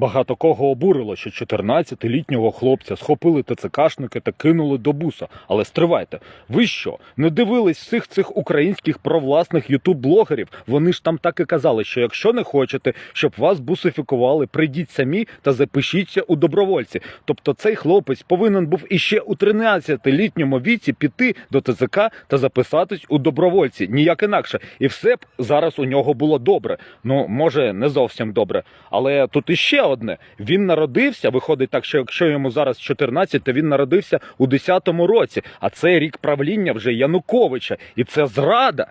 Багато кого обурило, що 14-літнього хлопця схопили ТЦКшники та кинули до буса. Але стривайте, ви що, не дивились всіх цих українських провласних ютуб-блогерів? Вони ж там так і казали, що якщо не хочете, щоб вас бусифікували, прийдіть самі та запишіться у добровольці. Тобто цей хлопець повинен був іще у 13-літньому віці піти до ТЦК та записатись у добровольці. Ніяк інакше. І все б зараз у нього було добре. Ну, може, не зовсім добре. Але тут іще одне: він народився. Виходить так, що якщо йому зараз 14, то він народився у 10-му році. А це рік правління вже Януковича, і це зрада.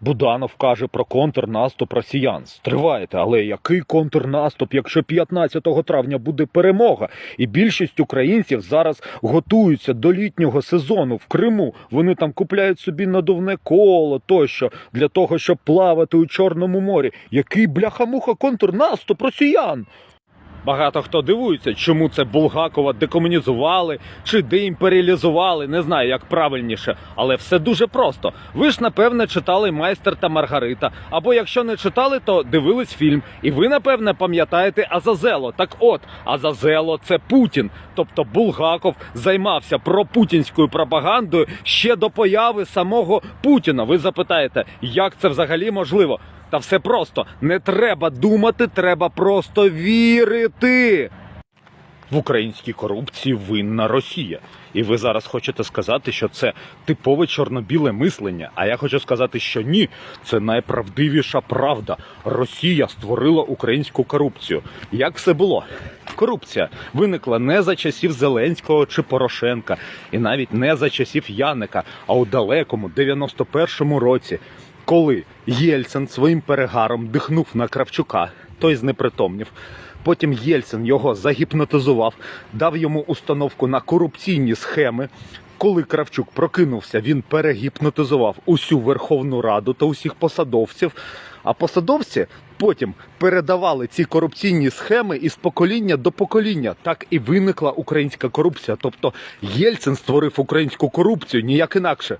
Буданов каже про контрнаступ росіян. Стривайте, але який контрнаступ, якщо 15 травня буде перемога? І більшість українців зараз готуються до літнього сезону в Криму. Вони там купляють собі надувне коло тощо для того, щоб плавати у Чорному морі. Який бляха-муха контрнаступ росіян? Багато хто дивується, чому це Булгакова декомунізували чи деімперіалізували, не знаю, як правильніше, але все дуже просто. Ви ж напевне читали майстер та Маргарита. Або якщо не читали, то дивились фільм. І ви напевне пам'ятаєте Азазело. Так от, Азазело це Путін. Тобто Булгаков займався пропутінською пропагандою ще до появи самого Путіна. Ви запитаєте, як це взагалі можливо? Та все просто не треба думати, треба просто вірити. В українській корупції винна Росія. І ви зараз хочете сказати, що це типове чорно-біле мислення. А я хочу сказати, що ні, це найправдивіша правда. Росія створила українську корупцію. Як все було? Корупція виникла не за часів Зеленського чи Порошенка, і навіть не за часів Яника, а у далекому 91-му році коли Єльцин своїм перегаром дихнув на Кравчука, той знепритомнів. Потім Єльцин його загіпнотизував, дав йому установку на корупційні схеми. Коли Кравчук прокинувся, він перегіпнотизував усю Верховну Раду та усіх посадовців. А посадовці потім передавали ці корупційні схеми із покоління до покоління. Так і виникла українська корупція. Тобто Єльцин створив українську корупцію ніяк інакше.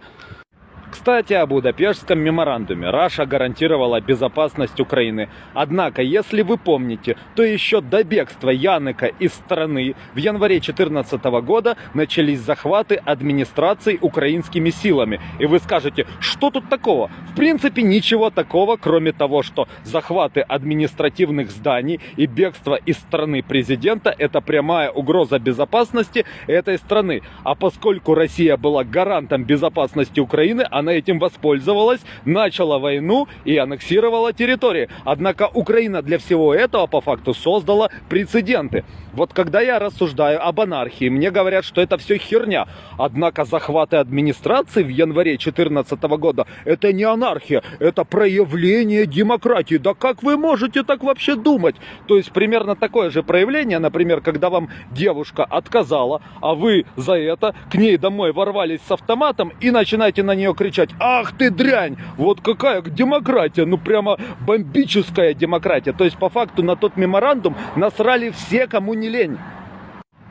Кстати, о Будапештском меморандуме. Раша гарантировала безопасность Украины. Однако, если вы помните, то еще до бегства Яника из страны в январе 2014 года начались захваты администрации украинскими силами. И вы скажете, что тут такого? В принципе, ничего такого, кроме того, что захваты административных зданий и бегство из страны президента – это прямая угроза безопасности этой страны. А поскольку Россия была гарантом безопасности Украины, она этим воспользовалась, начала войну и аннексировала территории. Однако Украина для всего этого по факту создала прецеденты. Вот когда я рассуждаю об анархии, мне говорят, что это все херня. Однако захваты администрации в январе 2014 года это не анархия, это проявление демократии. Да как вы можете так вообще думать? То есть примерно такое же проявление, например, когда вам девушка отказала, а вы за это к ней домой ворвались с автоматом и начинаете на нее кричать «Ах ты дрянь! Вот какая демократия! Ну прямо бомбическая демократия!» То есть по факту на тот меморандум насрали все, кому не лень.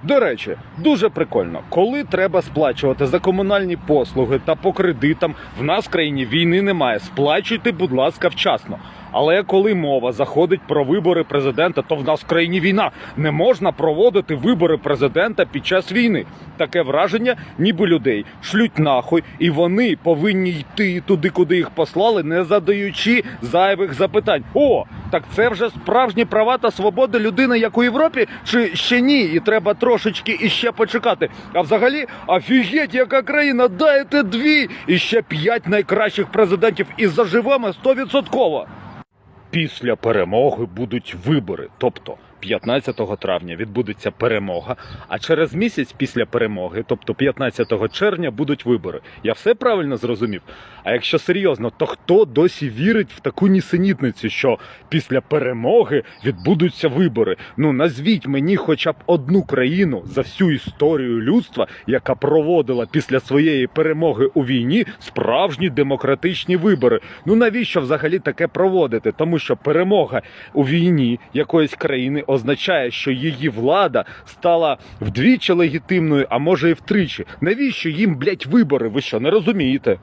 До речі, дуже прикольно, коли треба сплачувати за комунальні послуги та по кредитам, в нас в країні війни немає. Сплачуйте, будь ласка, вчасно. Але коли мова заходить про вибори президента, то в нас в країні війна. Не можна проводити вибори президента під час війни. Таке враження, ніби людей шлють нахуй, і вони повинні йти туди, куди їх послали, не задаючи зайвих запитань. О, так це вже справжні права та свободи людини, як у Європі, чи ще ні? І треба трошечки іще почекати. А взагалі, офігеть, яка країна, дайте дві і ще п'ять найкращих президентів і заживемо стовідсотково. Після перемоги будуть вибори. Тобто 15 травня відбудеться перемога, а через місяць після перемоги, тобто 15 червня, будуть вибори. Я все правильно зрозумів. А якщо серйозно, то хто досі вірить в таку нісенітницю, що після перемоги відбудуться вибори? Ну назвіть мені хоча б одну країну за всю історію людства, яка проводила після своєї перемоги у війні справжні демократичні вибори. Ну навіщо взагалі таке проводити? Тому що перемога у війні якоїсь країни означає, що її влада стала вдвічі легітимною, а може і втричі. Навіщо їм, блять, вибори? Ви що не розумієте?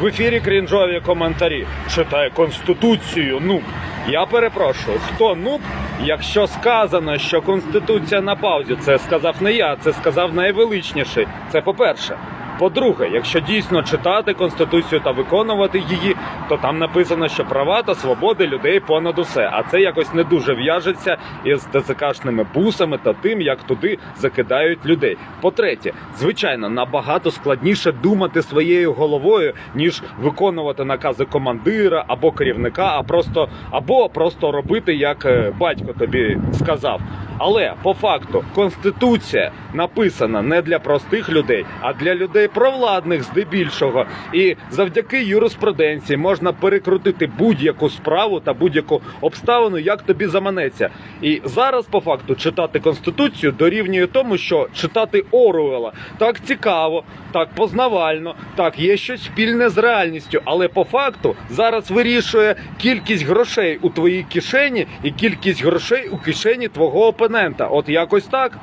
В ефірі крінжові коментарі. Читає конституцію. Ну Я перепрошую, хто нуб, якщо сказано, що конституція на паузі, це сказав не я, це сказав найвеличніший. Це по-перше. По-друге, якщо дійсно читати конституцію та виконувати її, то там написано, що права та свободи людей понад усе. А це якось не дуже в'яжеться із ТЦКшними бусами та тим, як туди закидають людей. По-третє, звичайно, набагато складніше думати своєю головою, ніж виконувати накази командира або керівника, а просто або просто робити, як е, батько тобі сказав. Але по факту конституція написана не для простих людей, а для людей провладних здебільшого. І завдяки юриспруденції можна перекрутити будь-яку справу та будь-яку обставину, як тобі заманеться. І зараз, по факту, читати конституцію дорівнює тому, що читати Оруела так цікаво, так познавально, так є щось спільне з реальністю, але по факту зараз вирішує кількість грошей у твоїй кишені і кількість грошей у кишені твого опонента. От якось так.